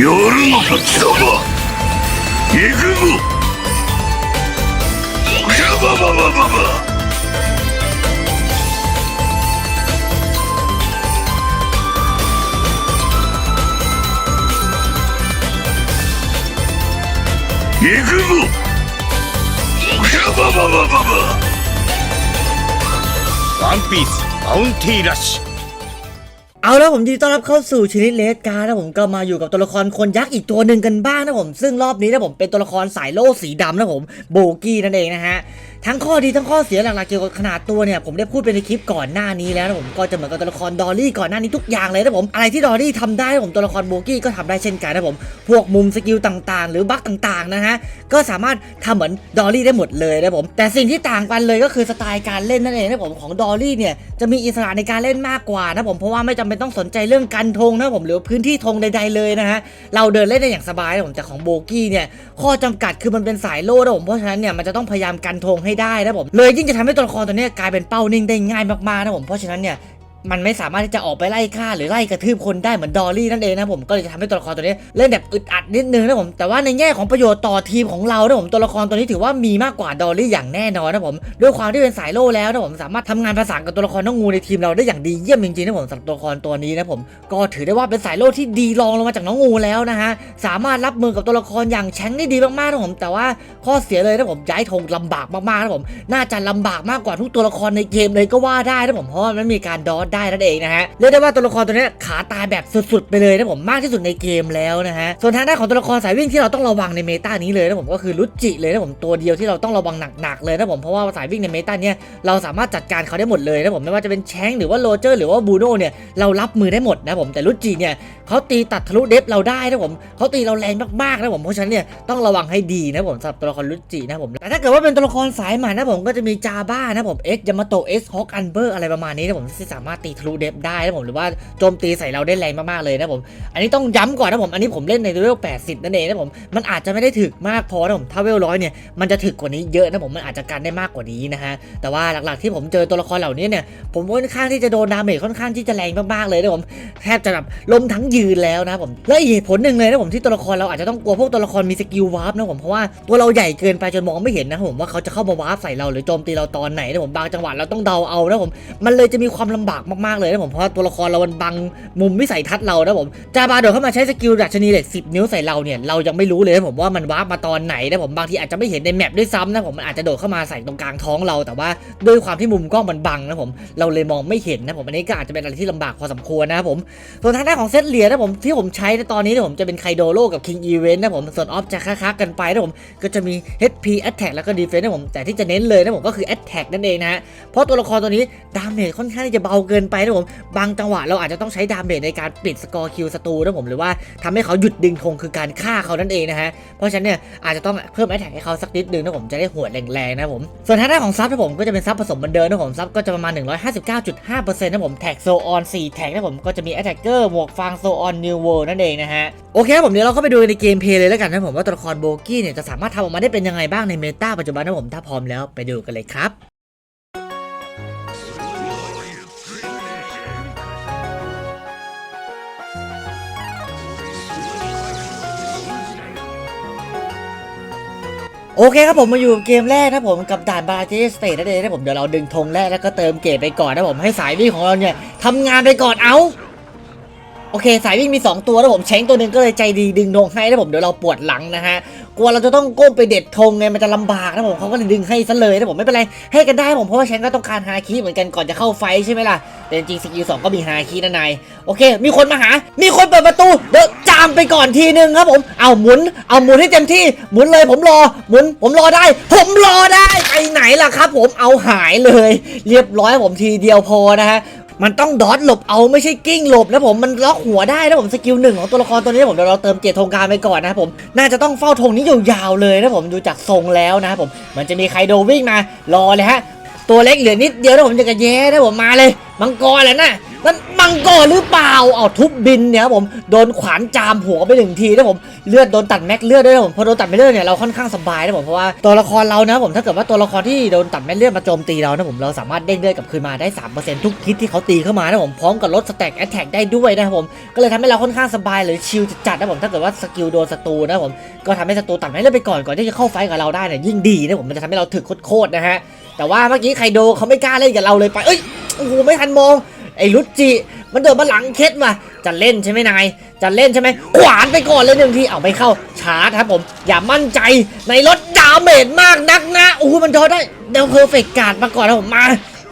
夜の時だば行くぞ。ガバババババ行くぞ。ガバババババワンピースマウンティーラッシュ。 เอาแล้วผมยินดีต้อนรับเข้าสู่ชนิดเลสการ์นะผมก็มาอยู่กับตัวละครคนยักษ์อีกตัวหนึ่งกันบ้างนะผม ซึ่งรอบนี้นะผมเป็นตัวละครสายโล่สีดำนะผมโบกี้นั่นเองนะฮะทั้งข้อดีทั้งข้อเสียหลักๆเกี่ยวกับขนาดตัวเนี่ยผมได้พูดไปในคลิปก่อนหน้านี้แล้วนะผมก็จะเหมือนกับตัวละครดอลลี่ก่อนหน้านี้ทุกอย่างเลยนะผมอะไรที่ดอลลี่ทำได้นะผมตัวละครโบกี้ก็ทำได้เช่นกันนะผมพวกมุมสกิลต่างๆ หรือบั๊กต่างๆนะฮะก็สามารถทำเหมือนดอลลี่ได้หมดเลยนะผมแต่สิ่งที่ต่างกันเลยก็คือสไตล์การเล่นนั่นเองนะผมของดอลลี่เนี่ยจะมีอิสระในการเล่นมากกว่านะผมเพราะว่าไม่จเป็นต้องสนใจเรื่องการธงนะผมหรือพื้นที่ธงใด ๆเลยนะฮะเราเดินเล่นได้อย่างสบายนะผมแต่ของโบกี้เนี่ยข้อจำกัดคือมันเป็นสายโล่นะผมเพราะฉะนั้นเนี่ยมันจะต้องพยายามกันธงให้ได้นะผมเลยยิ่งจะทำให้ตัวละครตัวนี้กลายเป็นเป้านิ่งได้ง่ายมากๆนะผมเพราะฉะนั้นเนี่ย มันไม่สามารถที่จะออกไปไล่ฆ่าหรือไล่กระทืบคนได้เหมือนดอลลี่นั่นเองนะผมก็เลยจะทำให้ตัวละครตัวนี้เล่นแบบอึดอัดนิดนึงนะผมแต่ว่าในแง่ของประโยชน์ต่อทีมของเรานะผมตัวละครตัวนี้ถือว่ามีมากกว่าดอลลี่อย่างแน่นอนนะผมด้วยความที่เป็นสายโล่แล้วนะผมสามารถทำงานประสานกับตัวละครน้องงูในทีมเราได้อย่างดีเยี่ยมจริงๆนะผมสำหรับตัวละครตัวนี้นะผมก็ถือได้ว่าเป็นสายโล่ที่ดีรองลงมาจากน้องงูแล้วนะฮะสามารถรับมือกับตัวละครอย่างแชงได้ดีมากๆนะผมแต่ว่าข้อเสียเลยนะผมย้ายธงลำบากมากๆนะผมน่าจะลำบากมากกว่าทุกตัวละครในเกมเลยก็ว่าได้นะผมเพราะมันมีการดอทได้นั่นเองนะฮะเรียกได้ว่าตัวละครตัวนี้ขาตายแบบสุดๆไปเลยนะผมมากที่สุดในเกมแล้วนะฮะส่วนทางด้านของตัวละครสายวิ่งที่เราต้องระวังในเมตานี้เลยนะผมก็คือลุจิเลยนะผมตัวเดียวที่เราต้องระวังหนักๆเลยนะผมเพราะว่าสายวิ่งในเมตาเนี้ยเราสามารถจัดการเขาได้หมดเลยนะผมไม่ว่าจะเป็นแชงหรือว่าโรเจอร์หรือว่าบูโน่เนี่ยเรารับมือได้หมดนะผมแต่ลุจิเนี่ยเขาตีตัดทะลุเดฟเราได้นะผมเขาตีเราแรงมากๆนะผมเพราะฉะนั้นเนี่ยต้องระวังให้ดีนะผมสำหรับตัวละครลุจินะผมแต่ถ้าเกิดว่าเป็นตัวละครสายใหม่นะผมก็จะมีจาบ้านะผมเอ็กยามาโตเอ็กฮอกอันเบอร์อะไรประมาณนี้นะผมที่สามารถตีทะลุเดฟได้นะผมหรือว่าโจมตีใส่เราได้แรงมากๆเลยนะผม อันนี้ต้องย้ำก่อนนะผม อันนี้ผมเล่นในเลเวล80 นั่นเองนะผม มันอาจจะไม่ได้ถึกมากพอนะผม ถ้าเวลร้อยเนี่ย มันจะถึกกว่านี้เยอะนะผม มันอาจจะกันได้มากกว่านี้นะฮะ แต่ว่าหลักๆที่ผมเจอตัวละครเหล่านี้เนี่ย ผมค่อนข้างที่จะโดนดาเมจค่อนข้างที่จะแรงมากๆเลยนะผม แทบจะแบบล้มทั้งยืนแล้วนะผม และอีกเหตุผลหนึ่งเลยนะผมที่ตัวละครเราอาจจะต้องกลัวพวกตัวละครมีสกิลวาร์ปนะผม เพราะว่าตัวเราใหญ่เกินไปจนมองไม่เห็นนะผมว่าเขาจะเข้ามาวาร์ปใส่เราหรือโจมตีเราตอนไหนนะผมบางจังหวะเราต้องเดาเอานะผมมันเลยจะมีความลำบากมากๆเลยนะผมเพราะตัวละครเรามันบังมุมวิสัยทัศน์เรานะผมจาบาโดดเข้ามาใช้สกิลดัชนีเหล็ก10 นิ้วใส่เราเนี่ยเรายังไม่รู้เลยนะผมว่ามันวาร์ปมาตอนไหนนะผมบางทีอาจจะไม่เห็นในแมปด้วยซ้ำนะผมมันอาจจะโดดเข้ามาใส่ตรงกลางท้องเรา แต่ว่าด้วยความที่มุมกล้องมันบังนะผมเราเลยมองไม่เห็นนะผมอันนี้ก็อาจจะเป็นอะไรที่ลำบากพอสมควรนะผมส่วนทางด้านของเซตเหรียญนะผมที่ผมใช้ในตอนนี้นะผมจะเป็นไคโดโร่กับ King Event นะผมส่วนออฟจะค้าๆกันไปนะผมก็จะมี HP Attack แล้วก็ Defense นะผมแต่ที่จะเน้นเลยนะผมก็คือ Attack นั่นเองนะฮะเพราะตัวละครตัวนี้ดาเมจค่อนข้างที่จะเบาเกินไปนะผมบางจังหวะเราอาจจะต้องใช้ดาเมจในการปิดสกอร์คิวศัตรูนะผมหรือว่าทำให้เขาหยุดดึงธงคือการฆ่าเขานั่นเองนะฮะเพราะฉะนั้นเนี่ยอาจจะต้องเพิ่ม Attack ให้เขาสักนิดนึงนะผมจะได้หัวแรงๆนะผมส่วนทางด้านของซับนะผมก็จะเป็นซับผสมเหมือนเดิมนะผมซับก็จะประมาณ 159.5%นะผมแท็กโซออน4แท็กนะผมก็จะมี Attacker หมวกฟางโซออนนิวเวิลด์นั่นเองนะฮะโอเคผมเดี๋ยวเราเข้าไปดูในเกมเพลย์เลยแล้วกันนะผมว่าตัวละครโบกี้เนี่ยจะสามารถทำออกมาได้เป็นยังไงบ้างในเมตาปัจจุบันนะผมถ้าพร้อมแล้วไปดูกันเลยครับ โอเคครับผมมาอยู่เกมแรกนะผมกับด่านบาเจสเตทนั่นเองนะผมเดี๋ยวเราดึงธงแรกแล้วก็เติมเกรดไปก่อนนะผมให้สายวิ่งของเราเนี่ยทำงานไปก่อนเอา โอเค สายวิ่งมี 2 ตัวนะผมเช้งตัวหนึ่งก็เลยใจดีดึงธงให้นะผมเดี๋ยวเราปวดหลังนะฮะกลัวเราจะต้องก้มไปเด็ดธงไงมันจะลำบากนะผมเขาก็เลยดึงให้ซะเลยนะผมไม่เป็นไรให้กันได้ผมเพราะว่าเช้งก็ต้องการฮาคิเหมือนกันก่อนจะเข้าไฟใช่ไหมล่ะแต่จริงๆสกิลสองก็มีฮาคินะนายโอเค มีคนมาหา มีคนเปิดประตูเดี๋ยวจามไปก่อนทีนึงครับผมเอาหมุนเอาหมุนให้เต็มที่หมุนเลยผมรอหมุนผมรอได้ ผมรอได้ไปไหนล่ะครับ ผมเอาหายเลย เรียบร้อยผมทีเดียวพอนะฮะ มันต้องดอทหลบเอาไม่ใช่กิ้งหลบนะผมมันล็อกหัวได้นะผมสกิลหนึ่งของตัวละครตัวนี้ผมเดี๋ยวเราเติมเกียรติธงการไปก่อนนะผมน่าจะต้องเฝ้าธงนี้ยาวๆเลยนะผมดูจากทรงแล้วนะผมมันจะมีใครโดวิ่งมารอเลยฮะตัวเล็กเหลือนิดเดียวนะผมจะกระแย่นะผมมาเลยมังกรแหละนะ นั่นมังกรหรือเปล่าเอาทุบบินเนี่ยครับผมโดนขวานจามหัวไปหนึ่งทีนะผมเลือดโดนตัดแม็กเลือดด้วยนะผมพอโดนตัดแม็กเลือดเนี่ยเราค่อนข้างสบายนะผมเพราะว่าตัวละครเรานะผมถ้าเกิดว่าตัวละครที่โดนตัดแม็กเลือดมาโจมตีเรานะผมเราสามารถเด้งเลือดกลับคืนมาได้3%ทุกคิดที่เขาตีเข้ามานะผมพร้อมกับลดสแต็กแอตแทกได้ด้วยนะครับผมก็เลยทำให้เราค่อนข้างสบายหรือชิลจัดนะผมถ้าเกิดว่าสกิลโดนศัตรูนะผมก็ทำให้ศัตรูตัดแม็กเลือดไปก่อนก่อนที่จะเข้าไฟกับเราได้เนี่ยยิ่งดีนะผมมันจะทำให้เราถึกโคตรๆนะฮะแต่ว่าเมื่อกี้ไคโดเขาไม่กล้าเล่นกับเราเลยไปเอ้ยโอ้โหไม่ทันมอง ไอ้รุจิมันเดินมาหลังเคสมาจะเล่นใช่ไหมนายจะเล่นใช่ไหมขวานไปก่อนเลยหนึ่งทีเอาไม่เข้าชาร์จครับผม อย่ามั่นใจในรถดาเมจมากนักนะโอ้มันทอได้เดวเพอร์เฟกการ์ดมาก่อนนะผมมา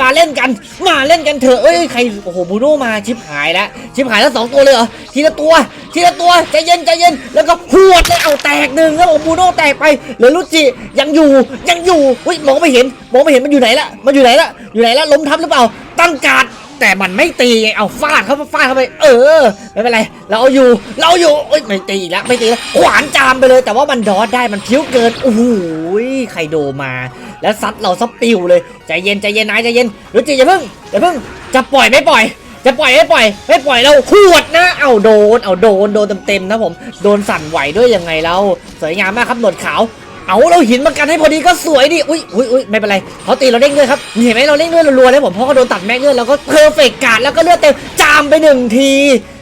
มาเล่นกัน มาเล่นกันเถอะเอ้ยใครโอ้โหบูโน่มาชิบหายแล้วชิบหายแล้วสองตัวเลยเหรอทีละตัวทีละตัวใจเย็นใจเย็นแล้วก็หวดเลยเอาแตกหนึ่งแล้วผมบูโน่แตกไปเหลือรุจิยังอยู่ยังอยู่อุ้ยมองไม่เห็นมองไม่เห็นมันอยู่ไหนละมันอยู่ไหนละอยู่ไหนละล้มทับหรือเปล่าตั้งการ์ด แต่มันไม่ตีไงเอาฟาดเข้าฟาดเข้าไป เออไม่เป็นไร เราเอาอยู่ เราเอาอยู่เอ้ยไม่ตีแล้วไม่ตีแล้วขวานจามไปเลย แต่ว่ามันดอดได้มันพิ้วเกินโอ้โหใครโดมา แล้วซัดเราซับปิวเลยใจเย็นใจเย็นนายใจเย็นรู้จิอย่าเพิ่งอย่าเพิ่งจะปล่อยไม่ปล่อยจะปล่อยไม่ปล่อยไม่ปล่อยเราขวดนะเอาโดนเอาโดนโดนเต็มๆนะผมโดนสั่นไหวด้วยยังไงเราสวยงามมากครับหนวดขาว เอาเราหินมากันให้พอดีก็สวยดิอุ้ยอุ้ยอุ้ยไม่เป็นไรเขาตีเราเด้งด้วยครับเห็นไหมเราเด้งด้วยรัวๆเลยผมเพราะเขาโดนตัดแม็กเลือดแล้วก็เพอร์เฟกการ์ดแล้วก็เลือดเต็มจามไปหนึ่งที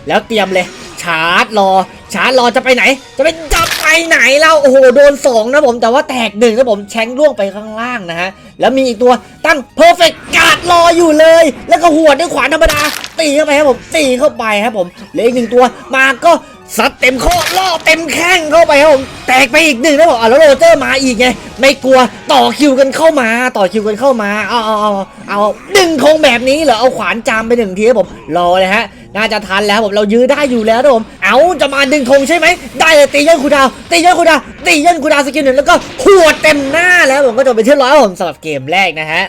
แล้วเตรียมเลยชาร์จรอชาร์จรอจะไปไหน จะไปจับไปไหนเราโอ้โหโดนสองนะผมแต่ว่าแตกหนึ่งนะผมแชงล่วงไปข้างล่างนะฮะแล้วมีอีกตัวตั้งเพอร์เฟกการ์ดรออยู่เลย แล้วก็หัวดด้วยขวานธรรมดาตีเข้าไปครับผมตีเข้าไปครับผมเหลืออีกหนึ่งตัวมาก็ ซัดเต็มข้อล่อเต็มแข้งเข้าไปครับผมแตกไปอีกหนึ่งนะบอกอะแล้วโรเจอร์มาอีกไงไม่กลัวต่อคิวกันเข้ามา ต่อคิวกันเข้ามาเอาเอาเอาเอาดึงคงแบบนี้เหรอเอาขวานจามไปหนึ่งทีครับผมรอเลยฮะน่าจะทันแล้วผมเรายื้อได้อยู่แล้วนะผมเอาจะมาดึงธงใช่ไหมได้เลยตีเยันคูดาวตีเยันคูดาวตีเยันคูดาวสกิลหนึ่งแล้วก็ขวดเต็มหน้าแล้วผมก็จบไปที่ร้อยผมสำหรับเกมแรกนะฮะ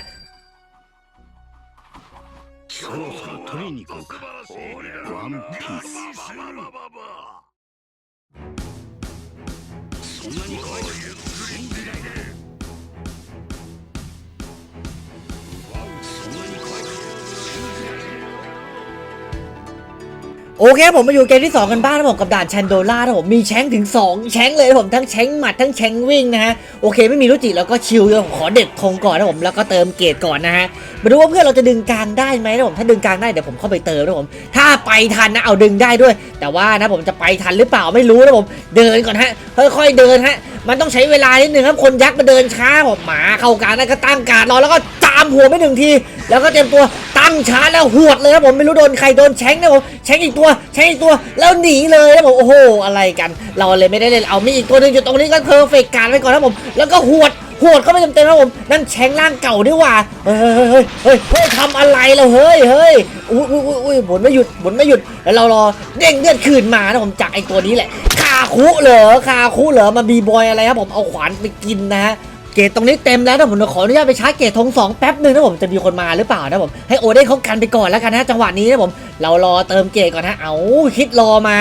โอเคผมมาอยู่เกมที่ 2 กันบ้างนะผมกับด่านชันโดล่านะผมมีแชงถึง 2 แชงเลยนะผมทั้งแชงหมัดทั้งแชงวิ่งนะฮะโอเคไม่มีรุจิแล้วก็ชิลเลยผมขอเด็ดธงก่อนนะผมแล้วก็เติมเกรดก่อนนะฮะมาดูว่าเพื่อนเราจะดึงกลางได้ไหมนะผมถ้าดึงกลางได้เดี๋ยวผมเข้าไปเติมนะผมถ้าไปทันนะเอาดึงได้ด้วย แต่ว่านะผมจะไปทันหรือเปล่าไม่รู้นะผมเดินก่อนฮะค่อยๆเดินฮะมันต้องใช้เวลานิดนึงครับคนยักษ์มาเดินช้าผมหมาเข้ากลางได้ก็ตั้งการรอแล้วก็ามหัวไม่หนึ่งที แล้วก็เตรียมตัวตั้งชาร์จแล้วหวดเลยครับผมไม่รู้โดนใครโดนแชงนะผมแชงอีกตัวแชงอีกตัวแล้วหนีเลยนะผมโอ้โหอะไรกัน เราเลยไม่ได้เล่นเอามีอีกตัวหนึ่งอยู่ตรงนี้ก็เพอร์เฟกการไว้ก่อนนะผมแล้วก็หวดหวดเข้าไปเต็มๆนะผมนั่นแชงร่างเก่านี่หว่าเฮ้ยเฮ้ยเฮ้ยเฮ้ยทำอะไรเราเฮ้ยเฮ้ยอุ้ยอุ้ยอุ้ยอุ้ยบนไม่หยุดบนไม่หยุดแล้วเรารอเด้งเลือดคืนมานะผมจากไอ้ตัวนี้แหละคาคุเหรอคาคุเหรอมาบีบอยอะไรครับผมเอาขวานไปกินนะฮะเกตตรงนี้เต็มแล้วนะผมขออนุญาตไปชาร์จเกตธงสองแป๊บหนึ่งนะผมจะมีคนมาหรือเปล่านะผมให้โอเด้เขากันไปก่อนแล้วกันนะจังหวะนี้นะผมเรารอเติมเกตก่อนนะเอาคิดรอมา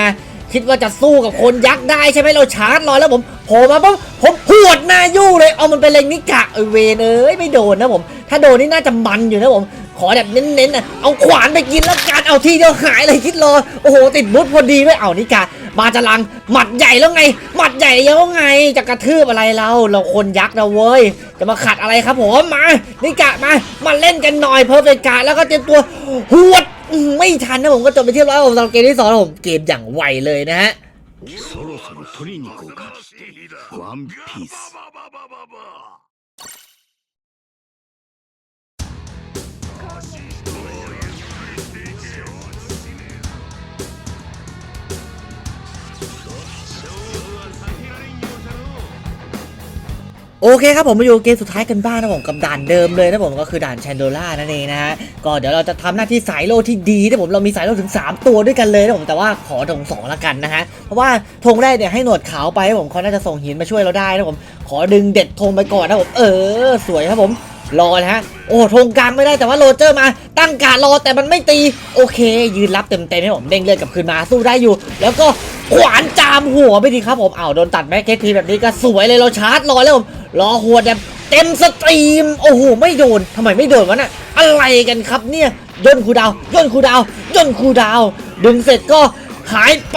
คิดว่าจะสู้กับคนยักษ์ได้ใช่ไหมเราชาร์จรอแล้วผมโผล่มาปุ๊บผมหวดหน้ายู่เลยเอามันเป็นเลงนิกะเอยเวนเอ้ยไม่โดนนะผม ถ้าโดนนี่น่าจะมันอยู่นะผมขอแบบเน้นๆนะเอาขวานไปกินแล้วกันเอาทีเดียวหายเลยคิดรอโอ้โหติดบุตพอดีด้วยเอานิกะ มาจะลังหมัดใหญ่แล้วไง หมัดใหญ่แล้วไงจะกระทืบอะไรเราเราคนยักษ์นะเว้ย จะมาขัดอะไรครับผมมานิกะมามาเล่นกันหน่อยเพอร์เฟกต์การดแล้วก็เตรียมตัวหวดอื้อไม่ทันนะผมก็จบไปที่ร้อยผมสำหรับเกมที่สองนะผมเกมอย่างไวเลยนะฮะ そろそろ取りに行こうかワンピース โอเคครับผมมาอยู่เกมสุดท้ายกันบ้างนะผมกับด่านเดิมเลยนะผมก็คือด่านแชนโดล่านั่นเองนะฮะก็เดี๋ยวเราจะทำหน้าที่สายโลที่ดีนะผมเรามีสายโลถึง 3 ตัวด้วยกันเลยนะผมแต่ว่าขอธงสองละกันนะฮะเพราะว่าธงแรกเนี่ยให้หนวดขาวไปผมเขาน่าจะส่งหินมาช่วยเราได้นะผมขอดึงเด็ดธงไปก่อนนะผมเออ สวยครับผมรอนะฮะโอ้ธงกลางไม่ได้แต่ว่าโรเจอร์มา ตั้งการรอแต่มันไม่ตี โอเค ยืนรับเต็มๆให้ผมเด้งเลือดกลับคืนมาสู้ได้อยู่ แล้วก็ขวานจามหัวไปดีครับผมอ้าวโดนตัดแม็กเกทีแบบนี้ก็สวยเลยเราชาร์จรอแล้วผม รอหัวแบบเต็มสตรีม โอ้โห ไม่โดนทำไมไม่โดนวะน่ะ อะไรกันครับเนี่ยย่นคูดาวย่นคูดาวย่นคูดาว ดึงเสร็จก็หายไป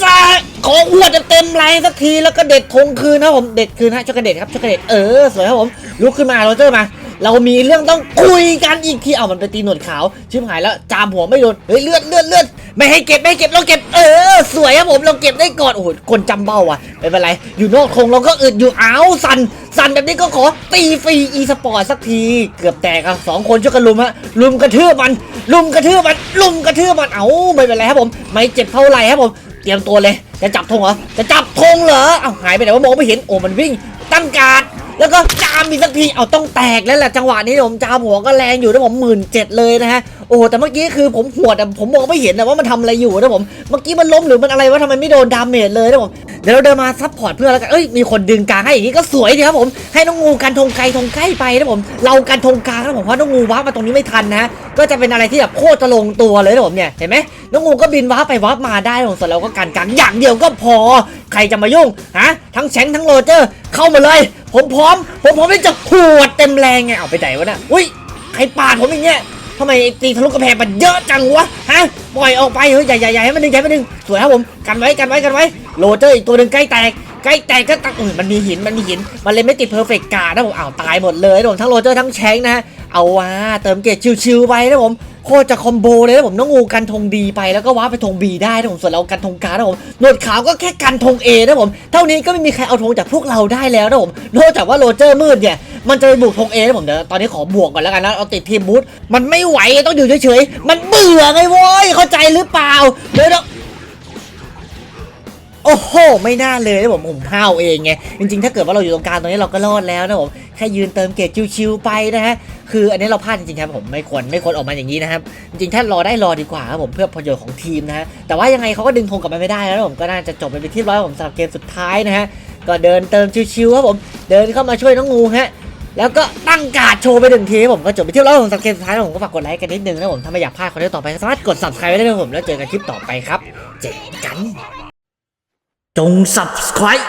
ซะขออวดเต็มๆแรงสักทีแล้วก็เด็ดธงคืนนะผมเด็ดคืนฮะช็อกโกแลตครับช็อกโกแลตเออสวยครับผมลุกขึ้นมาโรเจอร์มา เรามีเรื่องต้องคุยกันอีกทีเอามันไปตีหนวดขาวชิบหายแล้วจามหัวไม่โดนเฮ้ยเลือดเลือดเลือด ไม่ให้เก็บไม่ให้เก็บเราเก็บเออ สวยครับผมเราเก็บได้ก่อนโอ้โหคนจำเบ้าอะไม่เป็นไรอยู่นอกธงเราก็อึดอยู่อ้าวสันสันแบบนี้ก็ขอตีฟรีอีสปอร์ตสักที เกือบแตกอะสองคนช่วยกันลุมฮะลุมกระทืบมัน ลุมกระทืบมันลุมกระทืบมันเอ้าไม่เป็นไรครับผม ไม่เจ็บเท่าไหร่ครับผมเตรียมตัวเลยจะจับธงเหรอจะจับธงเหรอเอ้าหายไปไหนวะมองไม่เห็นโอ้มันวิ่งตั้งการ แล้วก็จามอีกสักทีเอาต้องแตกแล้วแหละจังหวะนี้ผมจามหัวก็แรงอยู่นะผมหมื่นเจ็ดเลยนะฮะโอ้แต่เมื่อกี้คือผมหวดอะผมมองไม่เห็นนะว่ามันทำอะไรอยู่นะผมเมื่อกี้มันล้มหรือมันอะไรวะทำไมไม่โดนดาเมจเลยนะผมเดี๋ยวเราเดินมาซับพอร์ตเพื่อนแล้วกันเอ้ยมีคนดึงกลางให้อย่างนี้ก็สวยดีครับผมให้น้องงูกันธงไกลธงใกล้ไปนะผมเรากันธงกลางนะผมเพราะน้องงูว้ามาตรงนี้ไม่ทันนะก็จะเป็นอะไรที่แบบโคตรจะลงตัวเลยนะผมเนี่ยเห็นไหมน้องงูก็บินว้าไปว้ามาได้ผมส่วนเราก็กันกลางอย่างเดียวก็พอ ใครจะมายุ่งฮะทั้งแชงทั้งโรเจอร์ เข้ามาเลย ผมพร้อม ผมพร้อมที่จะขวดเต็มแรงไงเอาไปไหนวะน่ะอุ้ยใครปาดผมอย่างเงี้ยทำไมตีทะลุกระแพงมันเยอะจังวะฮะปล่อยออกไปเฮ้ยใหญ่ใหญ่ใหญ่ให้มันดึงใหญ่ให้มันดึงสวยครับผมกันไว้กันไว้กันไว้โรเจอร์อีกตัวหนึ่งใกล้แตกใกล้แตกก็ตักอื่นมันมีหินมันมีหิน มันเลยไม่ติดเพอร์เฟกต์การ์ดนะผมอ้าวตายหมดเลยนะผมทั้งโรเจอร์ทั้งแชงนะเอาว่าเติมเกรดชิวๆไปนะผม โคตรจะคอมโบเลยนะผมน้องงูกันธงดีไปแล้วก็ว้าร์ปไปธงบีได้นะผมส่วนเรากันธงกลางนะผมหนวดขาวก็แค่กันธงเอนะผมเท่านี้ก็ไม่มีใครเอาธงจากพวกเราได้แล้วนะผมนอกจากว่าโรเจอร์มืดเนี่ยมันจะไปบุกธงเอนะผมเดี๋ยวตอนนี้ขอบวกก่อนแล้วกันนะเอาติดทีมบูธมันไม่ไหวต้องอยู่เฉยๆมันเบื่อไงโว้ยเข้าใจหรือเปล่าเดี๋ยว โอ้โห ไม่น่าเลยนะผมผมห้าวเองไง จริงๆ ถ้าเกิดว่าเราอยู่ตรงกลางตรงนี้เราก็รอดแล้วนะผมแค่ยืนเติมเกรดชิวๆไปนะฮะ คืออันนี้เราพลาดจริงๆครับผมไม่ควรไม่ควรออกมาอย่างนี้นะครับ จริงๆ ถ้ารอได้รอดีกว่าครับผมเพื่อประโยชน์ของทีมนะฮะ แต่ว่ายังไงเขาก็ดึงธงกลับมาไม่ได้แล้วผมก็น่าจะจบไปเป็นที่ร้อยผมสำหรับเกมสุดท้ายนะฮะ ก็เดินเติมชิวๆครับผม เดินเข้ามาช่วยน้องงูฮะแล้วก็ตั้งการ์ดโชว์ไปหนึ่งทีครับผมก็จบไปที่ร้อยของสำหรับเกมสุดท้ายผมก็ฝากกดไลค์กันนิดนึงนะผมถ้าไม่อยากพลาดคอนเทนต์ต่อไปสามารถกด subscribe ได้เลยผมแล้วเจอกันคลิปต่อไปครับ เจอกัน จง subscribe